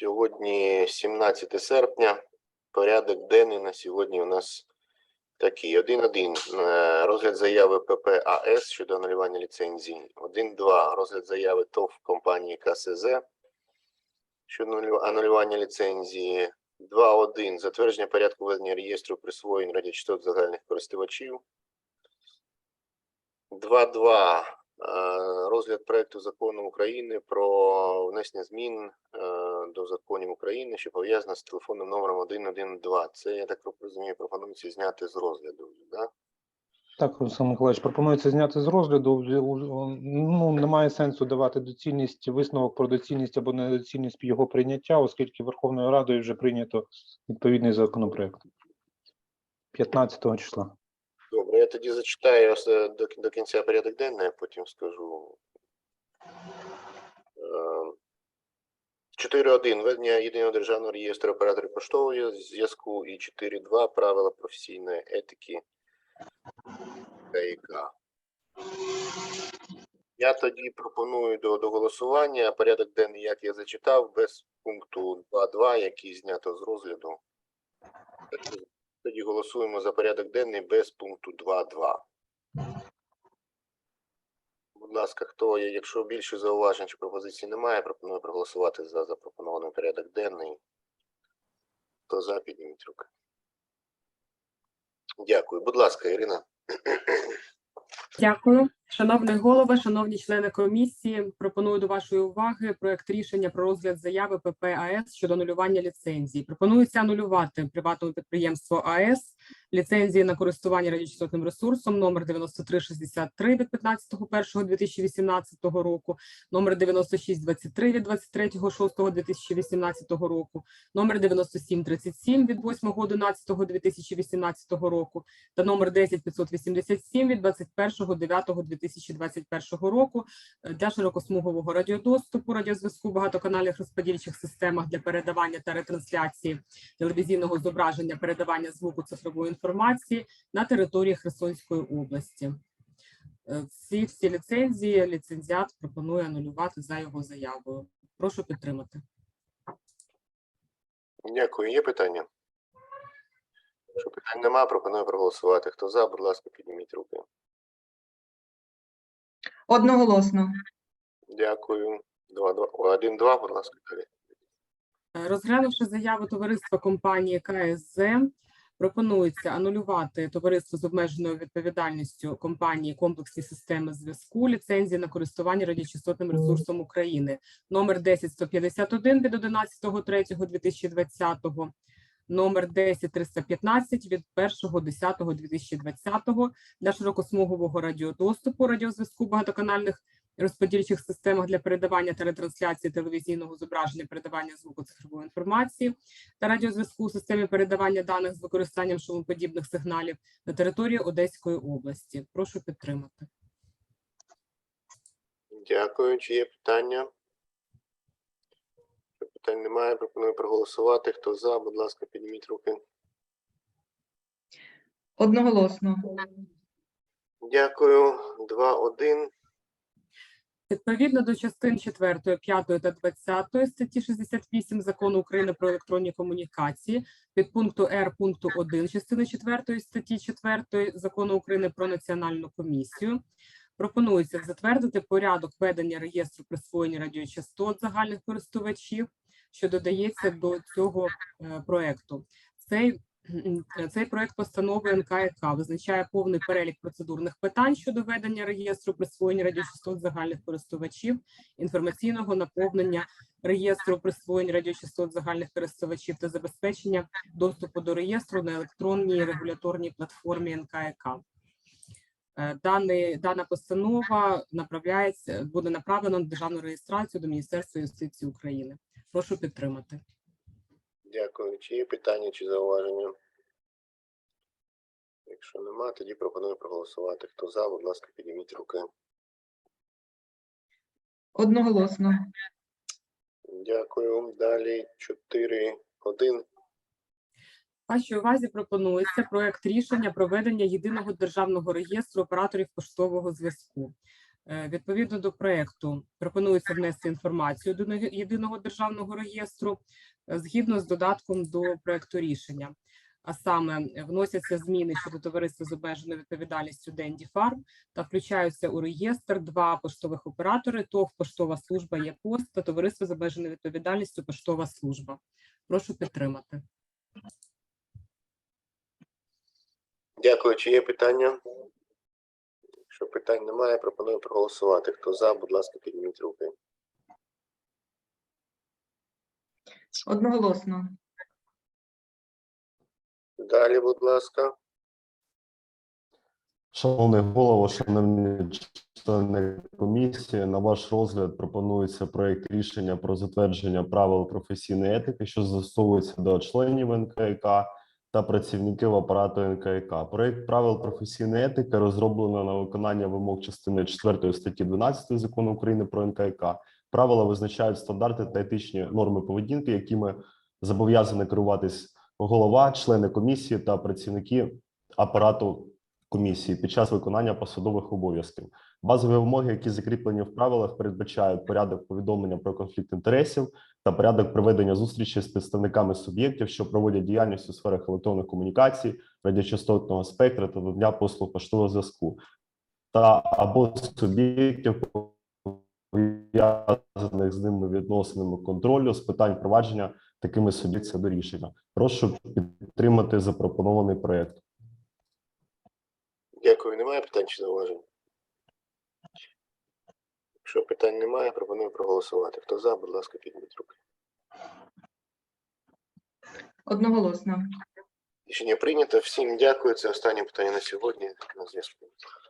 Сьогодні 17 серпня. Порядок денний на сьогодні у нас такий. 1.1. е, Розгляд заяви ПП АС щодо анулювання ліцензії. 1.2. Розгляд заяви ТОВ компанії КСЗ щодо анулю- анулювання ліцензії. 2.1. Затвердження порядку ведення реєстру присвоєнь радіочастот загальних користувачів. 2.2. Е, Розгляд проекту закону України про внесення змін е, до законів України, що пов'язано з телефонним номером 112. Це, я так розумію, пропонується зняти з розгляду. Да? Так, Руслан Миколаївич, пропонується зняти з розгляду. Ну, немає сенсу давати доцільність, висновок про доцільність або недоцільність його прийняття, оскільки Верховною Радою вже прийнято відповідний законопроект 15 числа. Добре, я тоді зачитаю е, до, до кінця порядок денний, а потім скажу. Е, 4.1. Ведення єдиного державного реєстру операторів поштового зв'язку і 4.2. Правила професійної етики КІК. Я тоді пропоную до, до голосування порядок денний, як я зачитав, без пункту 2.2, який знято з розгляду. Тоді голосуємо за порядок денний без пункту 2.2. Будь ласка, хто, є- якщо більше зауважень чи пропозицій немає, пропоную проголосувати за запропонований порядок денний. Хто за, підніміть руки. Дякую. Будь ласка, Ірина. Дякую. Шановний голово, шановні члени комісії, пропоную до вашої уваги проект рішення про розгляд заяви ПП АЕС щодо анулювання ліцензії. Пропонується анулювати приватному підприємству АЕС ліцензії на користування радіочастотним ресурсом номер 9363 від 15.01.2018 року, номер 9623 від 23.06.2018 року, номер 9737 від 8.11.2018 року та номер 10587 від 21.09.2021 року е, для широкосмугового радіодоступу, радіозв'язку багатоканальних розподільчих системах для передавання та ретрансляції телевізійного зображення, передавання звуку цифрової інформації на території Херсонської області. Е, Всі всі ліцензії ліцензіат пропонує анулювати за його заявою. Прошу підтримати. Дякую. Є питання? Якщо питань немає, пропоную проголосувати. Хто за, будь ласка, підніміть руки. Одноголосно. Дякую. Два, два. Один, два, будь ласка. Е, Розглянувши заяву товариства компанії КСЗ, пропонується анулювати товариство з обмеженою відповідальністю компанії комплексні системи зв'язку ліцензії на користування радіочастотним ресурсом України номер 10151 від 11.03.2020, номер 10315 від 1.10.2020 для широкосмугового радіодоступу радіозв'язку багатоканальних розподільчих системах для передавання та ретрансляції телевізійного зображення, передавання звуку цифрової інформації та радіозв'язку у системі передавання даних з використанням шумоподібних сигналів на території Одеської області. Прошу підтримати. Дякую. Чи є питання? Питань немає, пропоную проголосувати. Хто за, будь ласка, підніміть руки. Одноголосно. Дякую. Два, один. Відповідно до частин 4, 5 та 20 статті 68 Закону України про електронні комунікації, від пункту Р пункту 1 частини 4 статті 4 Закону України про національну комісію, пропонується затвердити порядок ведення реєстру присвоєння радіочастот загальних користувачів, що додається до цього е, проекту. Цей Цей проект постанови НКК визначає повний перелік процедурних питань щодо ведення реєстру присвоєння радіочастот загальних користувачів, інформаційного наповнення реєстру присвоєння радіочастот загальних користувачів та забезпечення доступу до реєстру на електронній регуляторній платформі НКК. Е, Даний, дана постанова направляється, буде направлена на державну реєстрацію до Міністерства юстиції України. Прошу підтримати. Дякую. Чи є питання чи зауваження? Якщо нема, тоді пропоную проголосувати. Хто за, будь ласка, підніміть руки. Одноголосно. Дякую. Далі 4, 1. Вашій увазі пропонується проект рішення про ведення єдиного державного реєстру операторів поштового зв'язку. Е, Відповідно до проекту пропонується внести інформацію до єдиного державного реєстру е, згідно з додатком до проекту рішення. А саме е, вносяться зміни щодо товариства з обмеженою відповідальністю Денді Фарм та включаються у реєстр два поштових оператори ТОВ Поштова служба ЄПОСТ та товариство з обмеженою відповідальністю Поштова служба. Прошу підтримати. Дякую. Чи є питання? Якщо питань немає, пропоную проголосувати. Хто за, будь ласка, підніміть руки. Одноголосно. Далі, будь ласка. Шановний голово, шановні члени комісії, на ваш розгляд пропонується проект рішення про затвердження правил професійної етики, що застосовується до членів НКК та працівників апарату НКК. Проект правил професійної етики розроблено на виконання вимог частини 4 статті 12 закону України про НКК. Правила визначають стандарти та етичні норми поведінки, якими зобов'язані керуватись голова, члени комісії та працівники апарату комісії під час виконання посадових обов'язків. Базові вимоги, які закріплені в правилах, передбачають порядок повідомлення про конфлікт інтересів та порядок проведення зустрічі з представниками суб'єктів, що проводять діяльність у сферах електронних комунікацій, радіочастотного спектра та надання послуг поштового зв'язку, та або суб'єктів пов'язаних з ними відносинами контролю з питань впровадження такими суб'єктами до рішення. Прошу підтримати запропонований проект. Немає питань чи зауважень? Якщо питань немає, пропоную проголосувати. Хто за, будь ласка, підніміть руки. Одноголосно. Рішення прийнято. Всім дякую. Це останнє питання на сьогодні. На зв'язку.